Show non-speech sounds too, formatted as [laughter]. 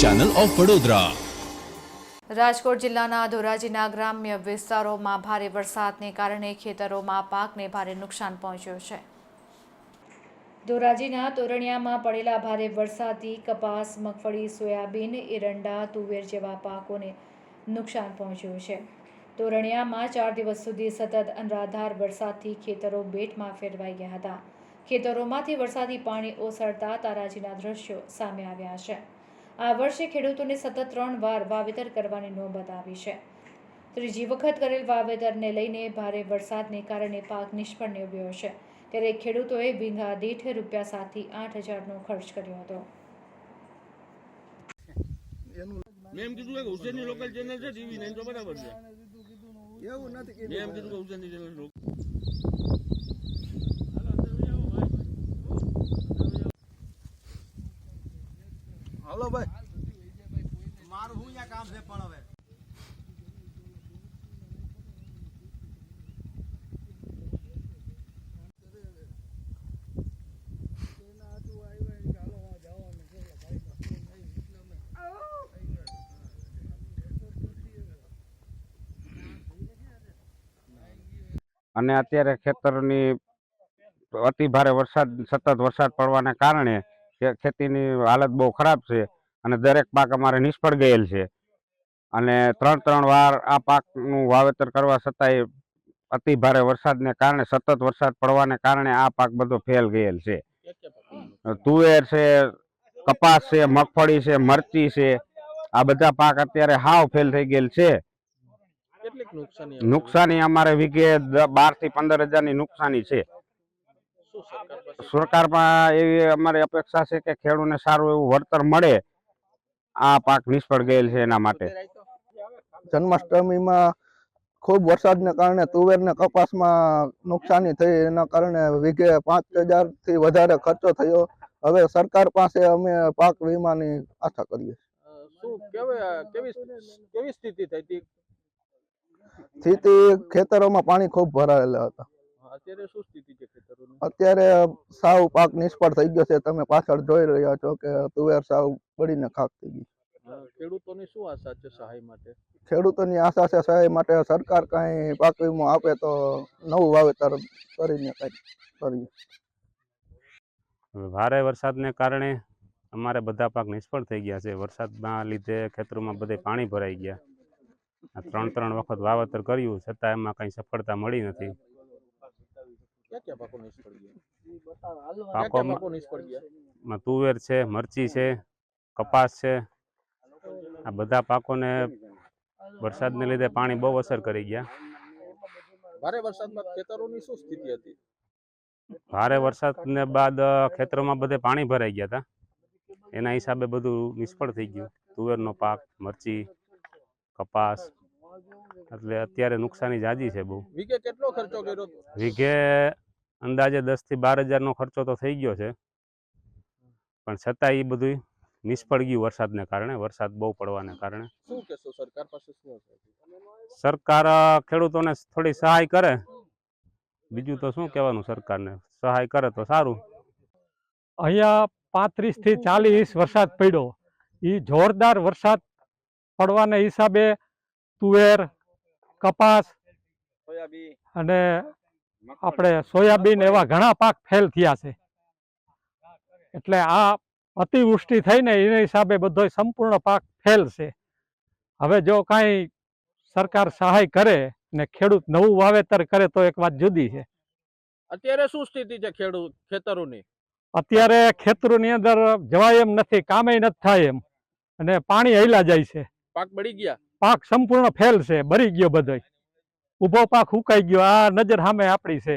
Channel of Vadodara Rajkot જિલ્લાના ધોરાજીના ગ્રામ્ય વિસ્તારોમાં ભારે વરસાદને કારણે ખેતરોમાં પાકને ભારે નુકસાન પહોંચ્યું છે. ધોરાજીના તોરણિયામાં પડેલા ભારે વરસાદથી કપાસ, મગફળી, સોયાબીન, એરંડા, તુવેર જેવા પાકોને નુકસાન પહોંચ્યું છે. તોરણિયામાં ચાર દિવસ સુધી સતત અનરાધાર વરસાદથી ખેતરો બેટમાં ફેરવાઈ ગયા હતા. ખેતરોમાંથી વરસાદી પાણી ઓસરતા તારાજીના દ્રશ્યો સામે આવ્યા છે. આ વર્ષે ખેડૂતોને સતત ત્રણ વાર વાવેતર કરવાની નોબત આવી છે. ત્રીજી વખત કરેલ વાવેતરને લઈને ભારે વરસાદને કારણે પાક નિષ્ફળ નીવડ્યો છે. ત્યારે ખેડૂતોએ વીંઘા દીઠ રૂપિયા સાતથી આઠ હજારનો ખર્ચ કર્યો હતો. મેં કીધું કે હુસેનની લોકલ ચેનલ છે ટીવી નાઇન તો બરાબર છે. એવું નથી મેં કીધું કે હુસેનની ચેનલ હાલો ભાઈ. મારું હું અહીંયા કામ છે પણ હવે? અને અત્યારે ખેતરની અતિ ભારે વરસાદ સતત વરસાદ પડવાને કારણે ખેતીની હાલત બહુ ખરાબ છે અને દરેક પાક અમારે નિષ્ફળ ગયેલ છે. અને ત્રણ ત્રણ વાર આ પાકનું વાવેતર કરવા છતાંય અતિ ભારે વરસાદને કારણે સતત વરસાદ પડવાને કારણે આ પાક બધો ફેલ ગયેલ છે? તુવેર છે કપાસ છે મગફળી છે મરચી છે આ બધા પાક અત્યારે હાવ ફેલ થઈ ગયેલ છે. નુકસાની અમારે વીઘે બારથી પંદર હજારની નુકસાની છે. સરકારમાં એવી અમારી અપેક્ષા છે કે ખેડૂતને સારું એવું વળતર મળે. આ પાક નિષ્ફળ ગયેલ છે એના માટે. જન્માષ્ટમીમાં ખૂબ વરસાદને કારણે તુવેરને કપાસમાં નુકસાની થઈ એના કારણે વીઘે પાંચ હજારથી વધારે ખર્ચો થયો. હવે સરકાર પાસે અમે પાક વીમાની આશા કરીએ કેવી કેવી કેવી સ્થિતિ થઈ હતી? સ્થિતિ ખેતરોમાં પાણી ખૂબ ભરાયેલા હતા. અત્યારે શું સ્થિતિ છે અત્યારે સાવ પાક નિષ્ફળ થઈ ગયો છે. તમે પાછળ જોઈ રહ્યા છો કે તુવેર સાવ બળીને ખાક થઈ ગઈ. ખેડૂતોની શું આશા છે સહાય માટે? ખેડૂતોની આશા છે સહાય માટે સરકાર કાંઈ પાક વીમો આપે તો નવું વાવેતર કરીને કંઈક કરીએ. ભારે વરસાદને કારણે અમારે બધા પાક નિષ્ફળ થઈ ગયા છે. વરસાદના લીધે ખેતરોમાં બધે પાણી ભરાઈ ગયા. ત્રણ ત્રણ વખત વાવેતર કર્યું છતાં એમાં કંઈ સફળતા મળી નથી. ક્યાં ક્યાં પાકો નિષ્ફળ ગયા? [laughs] ક્યાં પાકો નિષ્ફળ ગયા? તુવેર છે મરચી છે કપાસ છે. આ બધા પાકોને વરસાદને લીધે પાણી બહુ અસર કરી ગયા. ભારે વરસાદમાં ખેતરોની શું સ્થિતિ હતી? ભારે વરસાદને બાદ ખેતરોમાં બધે પાણી ભરાઈ ગયા હતા એના હિસાબે બધું નિષ્ફળ થઈ ગયું. તુવેરનો પાક મરચી કપાસ એટલે અત્યારે નુકસાની જાજી છે બહુ. વીઘે કેટલો ખર્ચો કર્યો? વીઘે અંદાજે દસથી બાર હજારનો ખર્ચો તો થઈ ગયો છે. પણ છતાં એ બધું નિષ્ફળ ગયું વરસાદને કારણે. વરસાદ બહુ પડવાને કારણે. શું કહેશો સરકાર પાસે શું સરકાર ખેડૂતોને થોડી સહાય કરે. બીજું તો શું કહેવાનું સરકારને? સહાય કરે તો સારું. અહીંયા પાંત્રીસથી ચાલીસ વરસાદ પડ્યો. એ જોરદાર વરસાદ પડવાના હિસાબે તુવેર કપાસ અને આપણે સોયાબીન એવા ઘણા પાક ફેલ થયા છે. એટલે આ અતિવૃષ્ટિ થઈને એના હિસાબે બધો સંપૂર્ણ પાક ફેલ છે. હવે જો કાંઈ સરકાર સહાય કરે ને ખેડૂત નવું વાવેતર કરે તો એક વાત જુદી છે. અત્યારે શું સ્થિતિ છે ખેડૂત ખેતરોની? અત્યારે ખેતરોની અંદર જવાય એમ નથી કામે નથી થાય એમ. અને પાણી હૈલા જાય છે. પાક બળી ગયા? પાક સંપૂર્ણ ફેલ છે, બરી ગયો બધો ઊભો પાક ઉકાઈ ગયો, આ નજર સામે આપણી છે.